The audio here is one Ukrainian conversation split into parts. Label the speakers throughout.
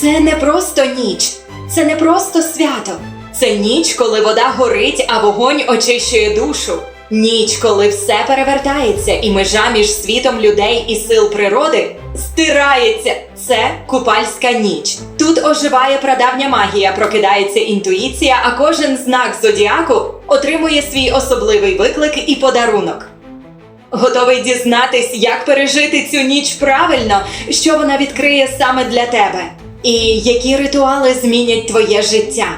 Speaker 1: Це не просто ніч, це не просто свято. Це ніч, коли вода горить, а вогонь очищує душу. Ніч, коли все перевертається, і межа між світом людей і сил природи стирається. Це купальська ніч. Тут оживає прадавня магія, прокидається інтуїція, а кожен знак зодіаку отримує свій особливий виклик і подарунок. Готовий дізнатись, як пережити цю ніч правильно, що вона відкриє саме для тебе, і які ритуали змінять твоє життя.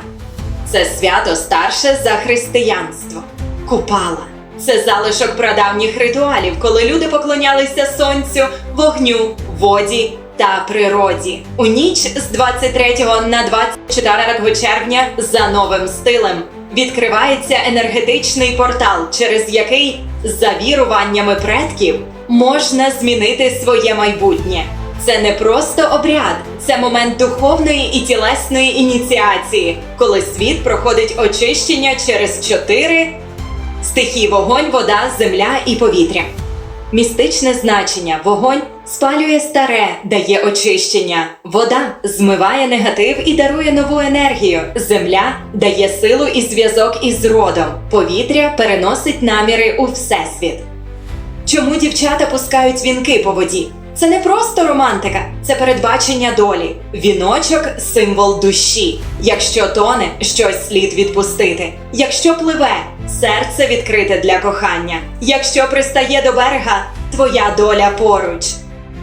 Speaker 1: Це свято старше за християнство. Купала. Це залишок прадавніх ритуалів, коли люди поклонялися сонцю, вогню, воді та природі. У ніч з 23 на 24 червня за новим стилем відкривається енергетичний портал, через який за віруваннями предків можна змінити своє майбутнє. Це не просто обряд, це момент духовної і тілесної ініціації, коли світ проходить очищення через чотири стихії вогонь, вода, земля і повітря. Містичне значення вогонь спалює старе, дає очищення. Вода змиває негатив і дарує нову енергію. Земля дає силу і зв'язок із родом. Повітря переносить наміри у всесвіт. Чому дівчата пускають вінки по воді? Це не просто романтика, це передбачення долі. Віночок символ душі. Якщо тоне, щось слід відпустити. Якщо пливе, серце відкрите для кохання. Якщо пристає до берега, твоя доля поруч.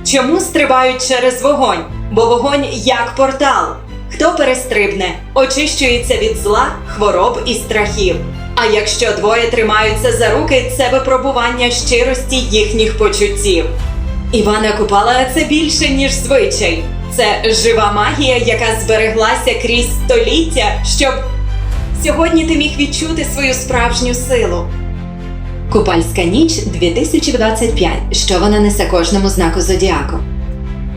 Speaker 1: Чому стрибають через вогонь? Бо вогонь як портал. Хто перестрибне, очищується від зла, хвороб і страхів. А якщо двоє тримаються за руки, це випробування щирості їхніх почуттів. Івана Купала це більше, ніж звичай. Це жива магія, яка збереглася крізь століття, щоб сьогодні ти міг відчути свою справжню силу. Купальська ніч 2025. Що вона несе кожному знаку зодіаку?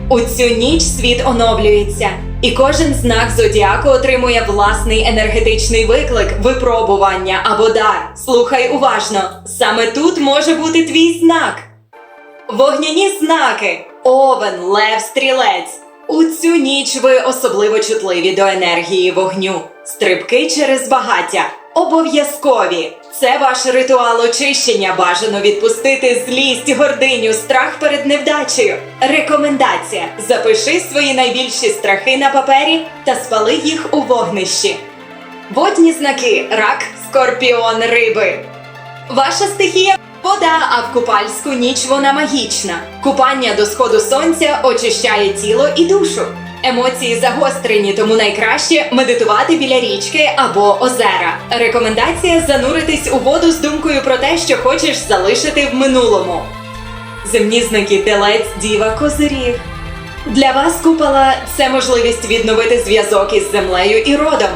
Speaker 1: У цю ніч світ оновлюється, і кожен знак зодіаку отримує власний енергетичний виклик, випробування або дар. Слухай уважно, саме тут може бути твій знак. Вогняні знаки Овен, Лев, Стрілець. У цю ніч ви особливо чутливі до енергії вогню. Стрибки через багаття обов'язкові. Це ваш ритуал очищення. Бажано відпустити злість, гординю, страх перед невдачею. Рекомендація: запиши свої найбільші страхи на папері та спали їх у вогнищі. Водні знаки рак, скорпіон, риби. Ваша стихія вода, а в купальську ніч вона магічна. Купання до сходу сонця очищає тіло і душу. Емоції загострені, тому найкраще медитувати біля річки або озера. Рекомендація зануритись у воду з думкою про те, що хочеш залишити в минулому. Земні знаки телець, діва, козиріг. Для вас купола це можливість відновити зв'язок із землею і родом.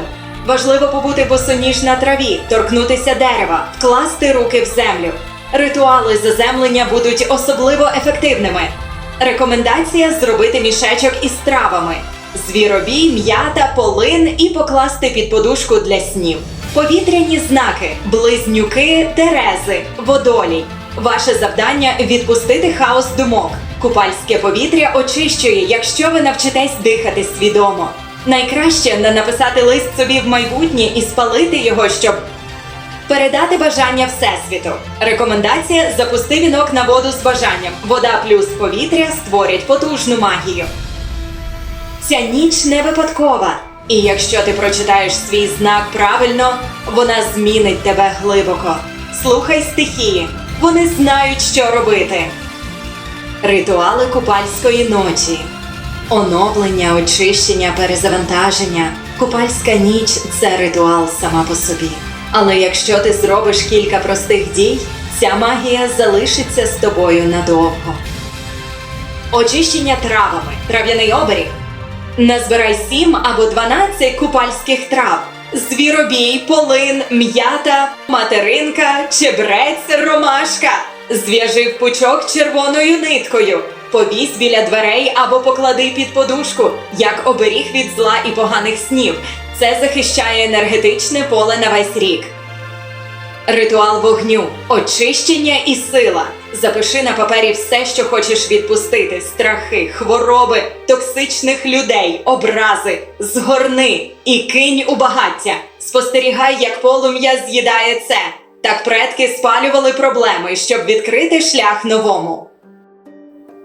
Speaker 1: Важливо побути босоніж на траві, торкнутися дерева, вкласти руки в землю. Ритуали заземлення будуть особливо ефективними. Рекомендація зробити мішечок із травами: звіробій, м'ята, полин і покласти під подушку для снів. Повітряні знаки, близнюки, терези, водолій. Ваше завдання відпустити хаос думок. Купальське повітря очищує, якщо ви навчитесь дихати свідомо. Найкраще не написати лист собі в майбутнє і спалити його, щоб передати бажання Всесвіту. Рекомендація запусти вінок на воду з бажанням. Вода плюс повітря створять потужну магію. Ця ніч не випадкова. І якщо ти прочитаєш свій знак правильно, вона змінить тебе глибоко. Слухай стихії, вони знають, що робити. Ритуали купальської ночі. Оновлення, очищення, перезавантаження. Купальська ніч це ритуал сама по собі. Але якщо ти зробиш кілька простих дій, ця магія залишиться з тобою надовго. Очищення травами, трав'яний оберіг. Назбирай 7 або 12 купальських трав. Звіробій, полин, м'ята, материнка, чебрець, ромашка. Зв'яжи в пучок червоною ниткою. Повісь біля дверей або поклади під подушку, як оберіг від зла і поганих снів. Це захищає енергетичне поле на весь рік. Ритуал вогню, очищення і сила. Запиши на папері все, що хочеш відпустити: страхи, хвороби, токсичних людей, образи, згорни і кинь у багаття. Спостерігай, як полум'я з'їдає це. Так предки спалювали проблеми, щоб відкрити шлях новому.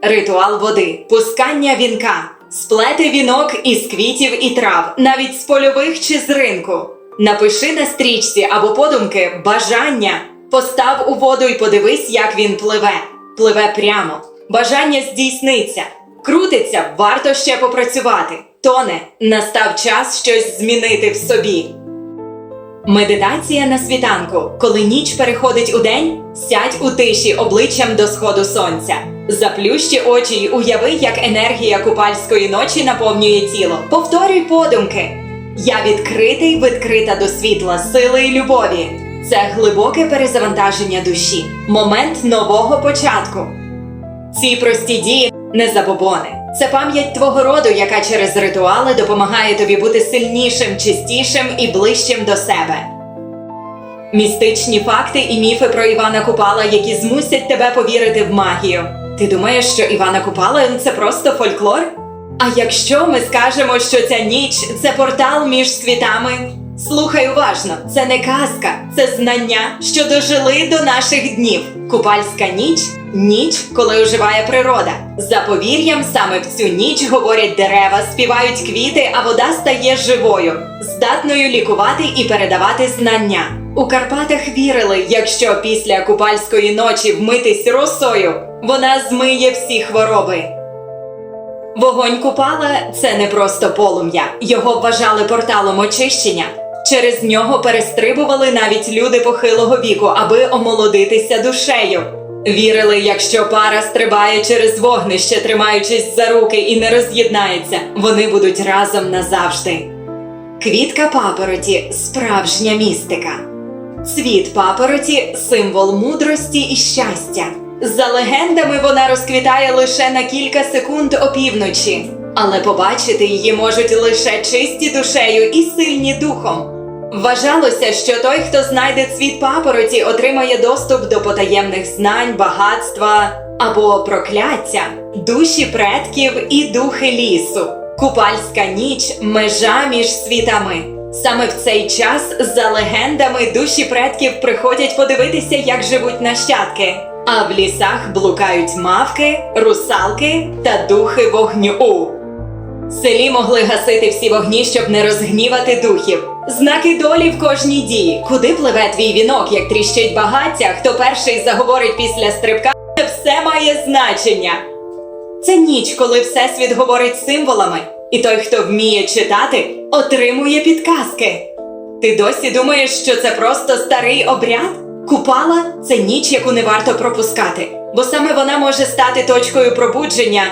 Speaker 1: Ритуал води, пускання вінка, сплети вінок із квітів і трав, навіть з польових чи з ринку. Напиши на стрічці або подумки бажання. Постав у воду і подивись, як він пливе. Пливе прямо. Бажання здійсниться. Крутиться, варто ще попрацювати. Тоне, настав час щось змінити в собі. Медитація на світанку. Коли ніч переходить у день, сядь у тиші обличчям до сходу сонця. Заплющи очі й уяви, як енергія купальської ночі наповнює тіло. Повторюй подумки. Я відкритий, відкрита до світла, сили і любові. Це глибоке перезавантаження душі, момент нового початку. Ці прості дії не забобони. Це пам'ять твого роду, яка через ритуали допомагає тобі бути сильнішим, чистішим і ближчим до себе. Містичні факти і міфи про Івана Купала, які змусять тебе повірити в магію. Ти думаєш, що Івана Купала це просто фольклор? А якщо ми скажемо, що ця ніч це портал між світами? Слухай уважно, це не казка, це знання, що дожили до наших днів. Купальська ніч ніч, коли оживає природа. За повір'ям, саме в цю ніч говорять дерева, співають квіти, а вода стає живою, здатною лікувати і передавати знання. У Карпатах вірили, якщо після купальської ночі вмитись росою, вона змиє всі хвороби. Вогонь Купала це не просто полум'я. Його вважали порталом очищення. Через нього перестрибували навіть люди похилого віку, аби омолодитися душею. Вірили, якщо пара стрибає через вогнище, тримаючись за руки і не роз'єднається, вони будуть разом назавжди. Квітка папороті справжня містика. Цвіт папороті символ мудрості і щастя. За легендами, вона розквітає лише на кілька секунд опівночі, але побачити її можуть лише чисті душею і сильні духом. Вважалося, що той, хто знайде цвіт папороті, отримає доступ до потаємних знань, багатства або прокляття, душі предків і духи лісу. Купальська ніч межа між світами. Саме в цей час, за легендами, душі предків приходять подивитися, як живуть нащадки. А в лісах блукають мавки, русалки та духи вогню. Селі могли гасити всі вогні, щоб не розгнівати духів. Знаки долі в кожній дії. Куди пливе твій вінок, як тріщить багаття, хто перший заговорить після стрибка, все має значення. Це ніч, коли всесвіт говорить символами, і той, хто вміє читати, отримує підказки. Ти досі думаєш, що це просто старий обряд? Купала це ніч, яку не варто пропускати, бо саме вона може стати точкою пробудження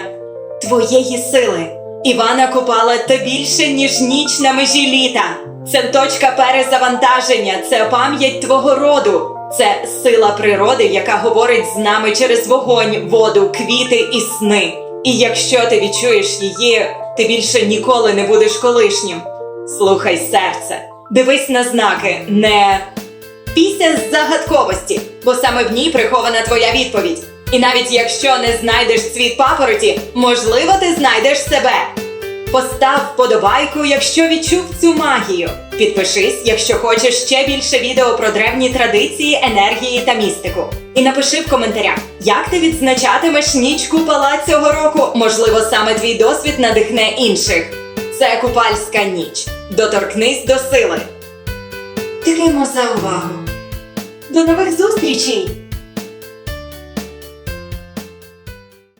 Speaker 1: твоєї сили. Івана Купала то більше, ніж ніч на межі літа. Це точка перезавантаження, це пам'ять твого роду. Це сила природи, яка говорить з нами через вогонь, воду, квіти і сни. І якщо ти відчуєш її, ти більше ніколи не будеш колишнім. Слухай серце, дивись на знаки, не Пісня з загадковості, бо саме в ній прихована твоя відповідь. І навіть якщо не знайдеш цвіт папороті, можливо, ти знайдеш себе. Постав вподобайку, якщо відчув цю магію. Підпишись, якщо хочеш ще більше відео про древні традиції, енергії та містику. І напиши в коментарях, як ти відзначатимеш ніч купала цього року. Можливо, саме твій досвід надихне інших. Це купальська ніч. Доторкнись до сили. Дякуємо за увагу. До нових зустрічей!